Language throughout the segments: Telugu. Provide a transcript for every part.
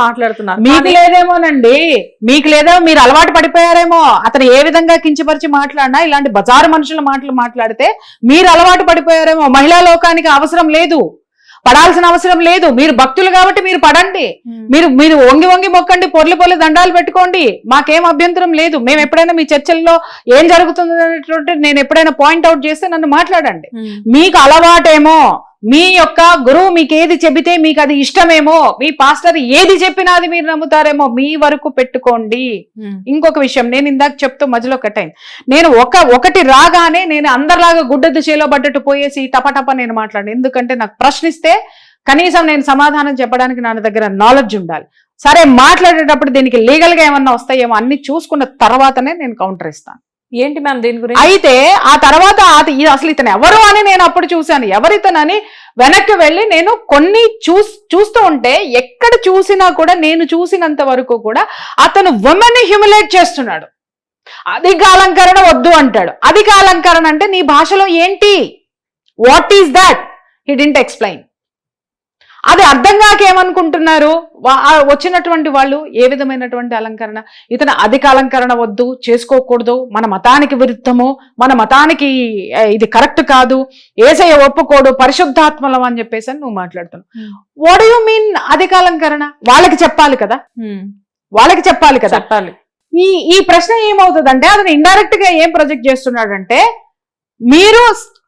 మాట్లాడుతున్నారు మీకు లేదేమోనండి. మీకు లేదో మీరు అలవాటు పడిపోయారేమో. అతను ఏ విధంగా కించపరిచి మాట్లాడినా ఇలాంటి బజారు మనుషుల మాటలు మాట్లాడితే మీరు అలవాటు పడిపోయారేమో. మహిళా లోకానికి అవసరం లేదు. పడాల్సిన అవసరం లేదు. మీరు భక్తులు కాబట్టి మీరు పడండి. మీరు మీరు వంగి వంగి మొక్కండి పొర్లి పొర్లి దండాలు పెట్టుకోండి. మాకేం అభ్యంతరం లేదు. మేము ఎప్పుడైనా మీ చర్చల్లో ఏం జరుగుతుంది అనేటువంటి నేను ఎప్పుడైనా పాయింట్ అవుట్ చేస్తే నన్ను మాట్లాడండి. మీకు అలవాటేమో. మీ యొక్క గురువు మీకు ఏది చెబితే మీకు అది ఇష్టమేమో మీ పాస్టర్ ఏది చెప్పినా అది మీరు నమ్ముతారేమో మీ వరకు పెట్టుకోండి. ఉమ్. ఇంకొక విషయం నేను ఇందాక చెప్తూ మధ్యలో కట్ అయింది. నేను ఒక ఒకటి రాగానే నేను అందరిలాగా గుడ్డెద్దు చేలో పడ్డట్టు పోయేసి టపటప నేను మాట్లాడాను. ఎందుకంటే నాకు ప్రశ్నిస్తే కనీసం నేను సమాధానం చెప్పడానికి నా దగ్గర నాలెడ్జ్ ఉండాలి. సరే మాట్లాడేటప్పుడు దీనికి లీగల్గా ఏమన్నా వస్తాయేమో అన్ని చూసుకున్న తర్వాతనే నేను కౌంటర్ ఇస్తాను. ఏంటి మ్యామ్ దీని గురించి? అయితే ఆ తర్వాత ఇది అసలు ఇతను ఎవరు అని నేను అప్పుడు చూశాను. ఎవరితనని వెనక్కి వెళ్ళి నేను కొన్ని చూస్ చూస్తూ ఉంటే ఎక్కడ చూసినా కూడా నేను చూసినంత వరకు కూడా అతను ఉమెన్ని హ్యూమిలేట్ చేస్తున్నాడు. అధిక అలంకరణ వద్దు అంటాడు. అధిక అలంకరణ అంటే నీ భాషలో ఏంటి? What is that he didn't explain అది అర్థం కాక ఏమనుకుంటున్నారు వా- ఆ వచ్చినటువంటి వాళ్ళు ఏ విధమైనటువంటి అలంకరణ? ఇతను అధిక అలంకరణ వద్దు చేసుకోకూడదు మన మతానికి విరుద్ధము మన మతానికి ఇది కరెక్ట్ కాదు ఏసయ్య ఒప్పుకోడు పరిశుద్ధాత్మలం అని చెప్పేసి అని నువ్వు మాట్లాడుతున్నావు. వాట్ యు మీన్ అధిక అలంకరణ? వాళ్ళకి చెప్పాలి కదా. వాళ్ళకి చెప్పాలి కదా. చెప్పాలి. ఈ ఈ ప్రశ్న ఏమవుతుందంటే అతను ఇండైరెక్ట్గా ఏం ప్రొజెక్ట్ చేస్తున్నాడంటే మీరు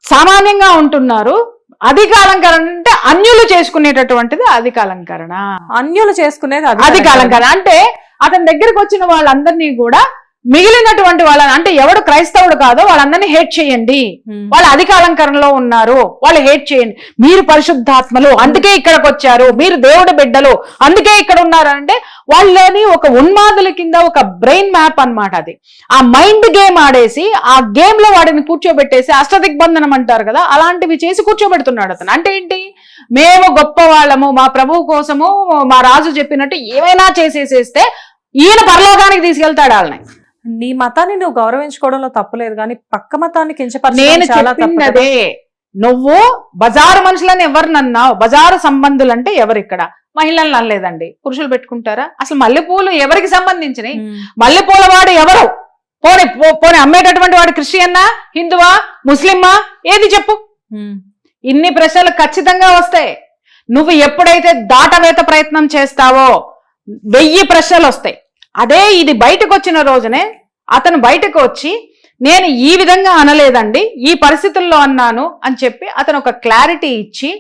సామాన్యంగా ఉంటున్నారు అధిక అలంకరణ అంటే అన్యులు చేసుకునేటటువంటిది అధిక అలంకరణ అన్యులు చేసుకునేది అది అధిక అలంకరణ అంటే అతని దగ్గరికి వచ్చిన వాళ్ళందరినీ కూడా మిగిలినటువంటి వాళ్ళని అంటే ఎవడు క్రైస్తవుడు కాదో వాళ్ళందరినీ హేట్ చేయండి. ఉమ్. వాళ్ళు అధిక అలంకరణలో ఉన్నారు. వాళ్ళు హేట్ చేయండి. మీరు పరిశుద్ధాత్మలు. అందుకే ఇక్కడికి వచ్చారు. మీరు దేవుడి బిడ్డలు. అందుకే ఇక్కడ ఉన్నారు అంటే వాళ్ళని ఒక ఉన్మాదుల కింద ఒక బ్రెయిన్ మ్యాప్ అన్నమాట అది. ఆ మైండ్ గేమ్ ఆడేసి ఆ గేమ్లో వాడిని కూర్చోబెట్టేసి అష్టదిగ్బంధనం అంటారు కదా అలాంటివి చేసి కూర్చోబెడుతున్నాడు అతను. అంటే ఏంటి? మేము గొప్ప వాళ్ళము మా ప్రభువు కోసము మా రాజు చెప్పినట్టు ఏమైనా చేసేసేస్తే ఈయన పరలోకానికి తీసుకెళ్తాడు వాళ్ళని. నీ మతాన్ని నువ్వు గౌరవించుకోవడంలో తప్పులేదు కానీ పక్క మతాన్ని నేను కించపరచడం చాలా తప్పు చెప్పింది కదా. అదే. నువ్వు బజారు మనుషులని ఎవరు నన్నావు? బజారు సంబంధులు అంటే ఎవరు ఇక్కడ? మహిళలను అనలేదండి. పురుషులు పెట్టుకుంటారా? అసలు మల్లెపూలు ఎవరికి సంబంధించినవి. మల్లెపూల వాడు ఎవరు? పోనీ పో- పోనీ అమ్మేటటువంటి వాడు క్రిస్టియన్నా హిందువా ముస్లిమ్మా ఏది చెప్పు. ఇన్ని ప్రశ్నలు ఖచ్చితంగా వస్తాయి. నువ్వు ఎప్పుడైతే దాటవేత ప్రయత్నం చేస్తావో వెయ్యి ప్రశ్నలు వస్తాయి. అదే ఇది బయటకు వచ్చిన రోజునే అతను బయటకు వచ్చి నేను ఈ విధంగా అనలేదండి ఈ పరిస్థితుల్లో అన్నాను అని చెప్పి అతను ఒక క్లారిటీ ఇచ్చి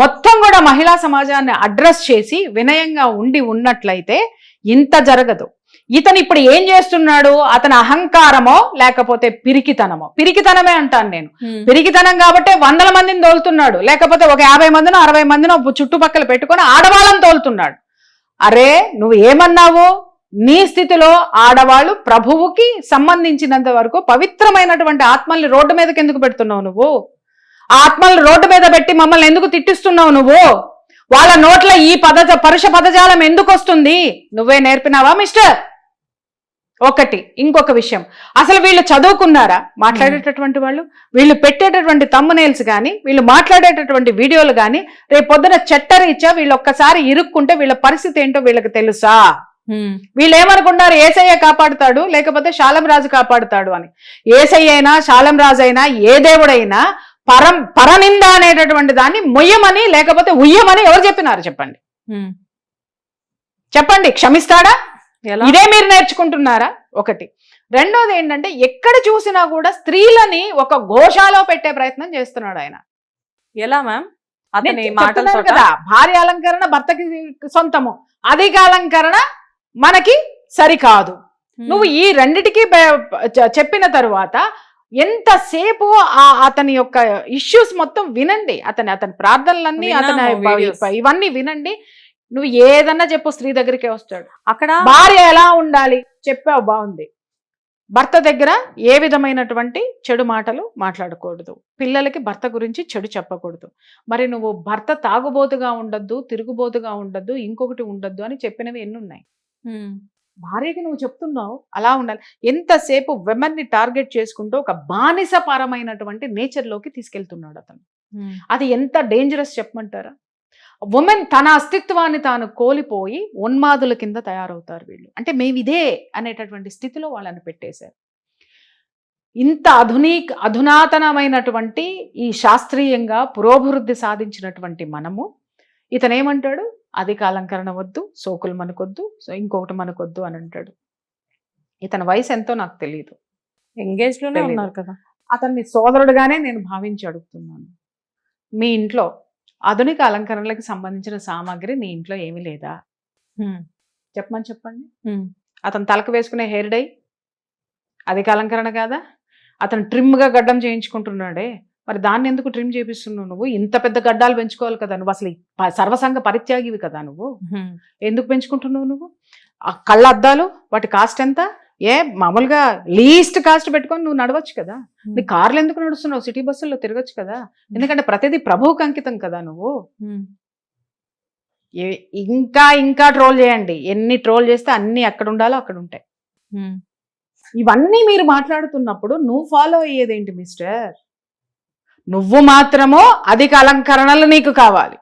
మొత్తం కూడా మహిళా సమాజాన్ని అడ్రస్ చేసి వినయంగా ఉండి ఉన్నట్లయితే ఇంత జరగదు. ఇతను ఇప్పుడు ఏం చేస్తున్నాడు? అతని అహంకారమో లేకపోతే పిరికితనమో? పిరికితనమే అంటాను నేను. పిరికితనం కాబట్టి వందల మందిని తోలుతున్నాడు. లేకపోతే ఒక యాభై మందినో అరవై మందినో చుట్టుపక్కల పెట్టుకొని ఆడవాళ్ళని తోలుతున్నాడు. అరే నువ్వు ఏమన్నావు? నీ స్థితిలో ఆడవాళ్ళు ప్రభువుకి సంబంధించినంత వరకు పవిత్రమైనటువంటి ఆత్మల్ని రోడ్డు మీదకి ఎందుకు పెడుతున్నావు నువ్వు? ఆత్మల్ని రోడ్డు మీద పెట్టి మమ్మల్ని ఎందుకు తిట్టిస్తున్నావు నువ్వు? వాళ్ళ నోట్ల ఈ పదజ పరుష పదజాలం ఎందుకు వస్తుంది? నువ్వే నేర్పినావా మిస్టర్? ఒకటి ఇంకొక విషయం. అసలు వీళ్ళు చదువుకున్నారా? మాట్లాడేటటువంటి వాళ్ళు? వీళ్ళు పెట్టేటటువంటి తమ్మునేల్స్ కానీ వీళ్ళు మాట్లాడేటటువంటి వీడియోలు కానీ రేపు పొద్దున చట్టరీత్యా వీళ్ళు ఒక్కసారి ఇరుక్కుంటే వీళ్ళ పరిస్థితి ఏంటో వీళ్ళకి తెలుసా? వీళ్ళు ఏమనుకున్నారు ఏసయ్య కాపాడుతాడు లేకపోతే శాలం రాజు కాపాడుతాడు అని. ఏసయ్య అయినా శాలం రాజు అయినా ఏ దేవుడైనా పరం పరనింద అనేటటువంటి దాన్ని మొయ్యమని లేకపోతే ఉయ్యమని ఎవరు చెప్పినారు చెప్పండి. చెప్పండి క్షమిస్తాడా? ఇదే మీరు నేర్చుకుంటున్నారా? ఒకటి. రెండోది ఏంటంటే ఎక్కడ చూసినా కూడా స్త్రీలని ఒక ఘోషాలో పెట్టే ప్రయత్నం చేస్తున్నాడు ఆయన. ఎలా మ్యామ్? అతని చెప్తున్నాను కదా భార్య అలంకరణ భర్తకి సొంతము. అధిక అలంకరణ మనకి సరికాదు. నువ్వు ఈ రెండిటికి చెప్పిన తరువాత ఎంతసేపు ఆ అతని యొక్క ఇష్యూస్ మొత్తం వినండి. అతని అతని ప్రార్థనలన్నీ అతని. ఇవన్నీ వినండి. నువ్వు ఏదన్నా చెప్పు స్త్రీ దగ్గరికే వస్తాడు. అక్కడ భార్య ఎలా ఉండాలి? చెప్పావు బాగుంది. భర్త దగ్గర ఏ విధమైనటువంటి చెడు మాటలు మాట్లాడకూడదు. పిల్లలకి భర్త గురించి చెడు చెప్పకూడదు. మరి నువ్వు భర్త తాగుబోతుగా ఉండొద్దు తిరుగుబోతుగా ఉండొద్దు ఇంకొకటి ఉండొద్దు అని చెప్పినవి ఎన్ని ఉన్నాయి ఉమ్. భార్యకి నువ్వు చెప్తున్నావు అలా ఉండాలి. ఎంతసేపు ని టార్గెట్ చేసుకుంటూ ఒక బానిసపరమైనటువంటి నేచర్లోకి తీసుకెళ్తున్నాడు అతను. అది ఎంత డేంజరస్ చెప్పమంటారా? ఉమెన్ తన అస్తిత్వాన్ని తాను కోల్పోయి ఉన్మాదుల కింద తయారవుతారు వీళ్ళు. అంటే మేము ఇదే అనేటటువంటి స్థితిలో వాళ్ళని పెట్టేశారు. ఇంత అధునీక అధునాతనమైనటువంటి ఈ శాస్త్రీయంగా పురోభివృద్ధి సాధించినటువంటి మనము ఇతను ఏమంటాడు అధిక అలంకరణ వద్దు సోకులు మనకొద్దు సో ఇంకొకటి మనకొద్దు అని అంటాడు. ఇతని వయసు ఎంతో నాకు తెలియదు ఎంగేజ్లోనే తెలీదు. ఉన్నారు కదా. అతన్ని సోదరుడుగానే నేను భావించి అడుగుతున్నాను. మీ ఇంట్లో ఆధునిక అలంకరణలకు సంబంధించిన సామాగ్రి నీ ఇంట్లో ఏమీ లేదా. చెప్పమని చెప్పండి. అతను తలకు వేసుకునే హెయిర్ డై? అధిక అలంకరణ కాదా? అతను ట్రిమ్గా గడ్డం చేయించుకుంటున్నాడే? మరి దాన్ని ఎందుకు ట్రిమ్ చేపిస్తున్నావు నువ్వు? ఇంత పెద్ద గడ్డాలు పెంచుకోవాలి కదా నువ్వు. అసలు సర్వసంగ పరిత్యాగివి కదా నువ్వు. ఎందుకు పెంచుకుంటున్నావు నువ్వు? ఆ కళ్ళ అద్దాలు వాటి కాస్ట్ ఎంత? ఏ మామూలుగా లీస్ట్ కాస్ట్ పెట్టుకొని నువ్వు నడవచ్చు కదా. నీ కార్లు ఎందుకు నడుస్తున్నావు? సిటీ బస్సుల్లో తిరగచ్చు కదా. ఎందుకంటే ప్రతిదీ ప్రభువుకి అంకితం కదా నువ్వు. ఇంకా ఇంకా ట్రోల్ చేయండి. ఎన్ని ట్రోల్ చేస్తే అన్ని ఎక్కడ ఉండాలో అక్కడ ఉంటాయి. ఇవన్నీ మీరు మాట్లాడుతున్నప్పుడు నువ్వు ఫాలో అయ్యేదేంటి మిస్టర్ నువ్వు మాత్రము అధిక అలంకరణలు నీకు కావాలి.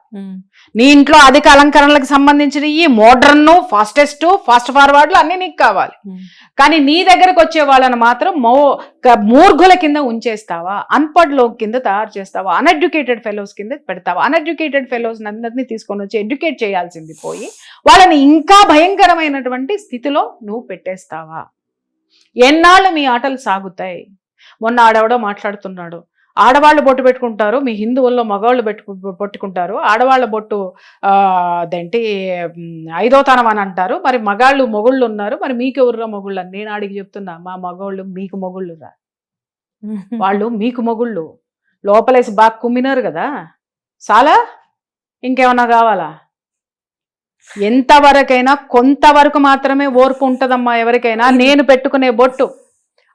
నీ ఇంట్లో అధిక అలంకరణలకు సంబంధించిన ఈ మోడ్రన్ ఫాస్టెస్ట్ ఫాస్ట్ ఫార్వర్డ్లు అన్నీ నీకు కావాలి. కానీ నీ దగ్గరకు వచ్చే వాళ్ళని మాత్రం మో క- మూర్ఖుల కింద ఉంచేస్తావా? అన్పడ్లో కింద తయారు చేస్తావా? అన్ఎడ్యుకేటెడ్ ఫెలోస్ కింద పెడతావా? అన్ఎడ్యుకేటెడ్ ఫెలోస్ అందరినీ తీసుకొని వచ్చి ఎడ్యుకేట్ చేయాల్సింది పోయి వాళ్ళని ఇంకా భయంకరమైనటువంటి స్థితిలో నువ్వు పెట్టేస్తావా? ఎన్నాళ్ళు మీ ఆటలు సాగుతాయి? మొన్న ఆడెవడో మాట్లాడుతున్నాడు. ఆడవాళ్ళు బొట్టు పెట్టుకుంటారు మీ హిందువుల్లో మగవాళ్ళు పెట్టు పట్టుకుంటారు ఆడవాళ్ళ బొట్టు అదేంటి ఐదో తనం అని అంటారు. మరి మగాళ్ళు మొగుళ్ళు ఉన్నారు. మరి మీకెవరురా మొగుళ్ళు? అని నేను అడిగి చెప్తున్నా మా మగవాళ్ళు మీకు మొగుళ్ళు రా వాళ్ళు మీకు మొగుళ్ళు. లోపలేసి బాగా కుమ్మినారు కదా. చాలా ఇంకేమన్నా కావాలా? ఎంతవరకైనా కొంతవరకు మాత్రమే ఓర్పు ఉంటుందమ్మా ఎవరికైనా. నేను పెట్టుకునే బొట్టు.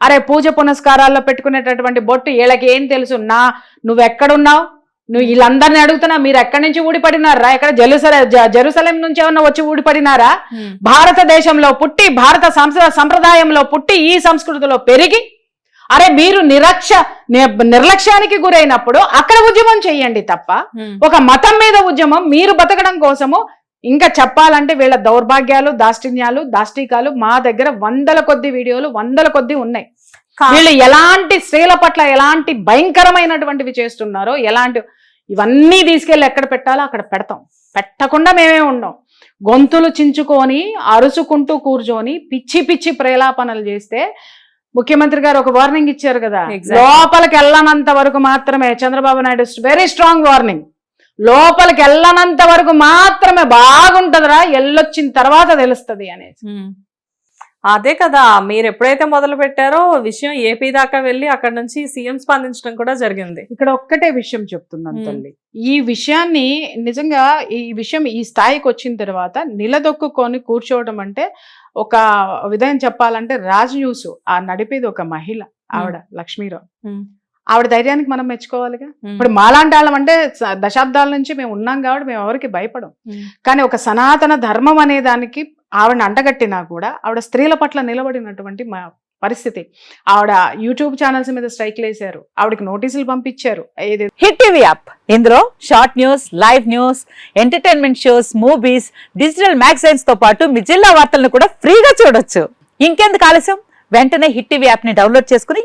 అరే పూజ పునస్కారాల్లో పెట్టుకునేటటువంటి బొట్టు వీళ్ళకి ఏం తెలుసు నా నువ్వు ఎక్కడున్నావు నువ్వు వీళ్ళందరినీ అడుగుతున్నా మీరు ఎక్కడి నుంచి ఊడిపడినారా ఎక్కడ జెరూసలే జెరూసలేం నుంచి ఏమన్నా వచ్చి ఊడిపడినారా. భారతదేశంలో పుట్టి భారత సంప్రదాయంలో పుట్టి ఈ సంస్కృతిలో పెరిగి అరే మీరు నిరక్ష నిర్లక్ష్యానికి గురైనప్పుడు అక్కడ ఉద్యమం చెయ్యండి తప్ప. ఒక మతం మీద ఉద్యమం మీరు బతకడం కోసము ఇంకా చెప్పాలంటే వీళ్ళ దౌర్భాగ్యాలు దాష్టిన్యాలు దాష్టికాలు మా దగ్గర వందల కొద్ది వీడియోలు వందల కొద్ది ఉన్నాయి. వీళ్ళు ఎలాంటి స్త్రీల పట్ల ఎలాంటి భయంకరమైనటువంటివి చేస్తున్నారో ఎలాంటి ఇవన్నీ తీసుకెళ్ళి ఎక్కడ పెట్టాలో అక్కడ పెడతాం. పెట్టకుండా మేమే ఉండం. గొంతులు చించుకొని అరుచుకుంటూ కూర్చొని పిచ్చి పిచ్చి ప్రేలాపనలు చేస్తే ముఖ్యమంత్రి గారు ఒక వార్నింగ్ ఇచ్చారు కదా. లోపలికి వెళ్ళనంత వరకు మాత్రమే Chandrababu Naidu very strong warning లోపలికి వెళ్ళనంత వరకు మాత్రమే బాగుంటదిరా ఎల్లొచ్చిన తర్వాత తెలుస్తది అనేసి హ్మ్. అదే కదా మీరు ఎప్పుడైతే మొదలు పెట్టారో విషయం ఏపీ దాకా వెళ్ళి అక్కడ నుంచి సీఎం స్పందించడం కూడా జరిగింది ఇక్కడ ఒక్కటే విషయం చెప్తున్నాను. తల్లి ఈ విషయాన్ని నిజంగా ఈ విషయం ఈ స్థాయికి వచ్చిన తర్వాత నిలదొక్కుకొని కూర్చోవడం అంటే ఒక విధంగా చెప్పాలంటే రాజ్ న్యూస్ ఆ నడిపేది ఒక మహిళ ఆవిడ లక్ష్మీరావు. ఆవిడ ధైర్యానికి మనం మెచ్చుకోవాలిగా. ఇప్పుడు మాలాంటి వాళ్ళం అంటే దశాబ్దాల నుంచి మేము ఉన్నాం కాబట్టి మేము ఎవరికి భయపడం. కానీ ఒక సనాతన ధర్మం అనే దానికి ఆవిడని అంటగట్టినా కూడా ఆవిడ స్త్రీల పట్ల నిలబడినటువంటి మా పరిస్థితి. ఆవిడ యూట్యూబ్ ఛానల్స్ మీద స్ట్రైక్లు వేశారు ఆవిడకి నోటీసులు పంపించారు. Hit TV app. ఇందులో short news live news entertainment shows movies digital మ్యాగజైన్స్తో పాటు మీ జిల్లా వార్తలను కూడా ఫ్రీగా చూడొచ్చు. ఇంకెందుకు ఆలస్యం? వెంటనే హిట్ టీవీ యాప్ని డౌన్లోడ్ చేసుకుని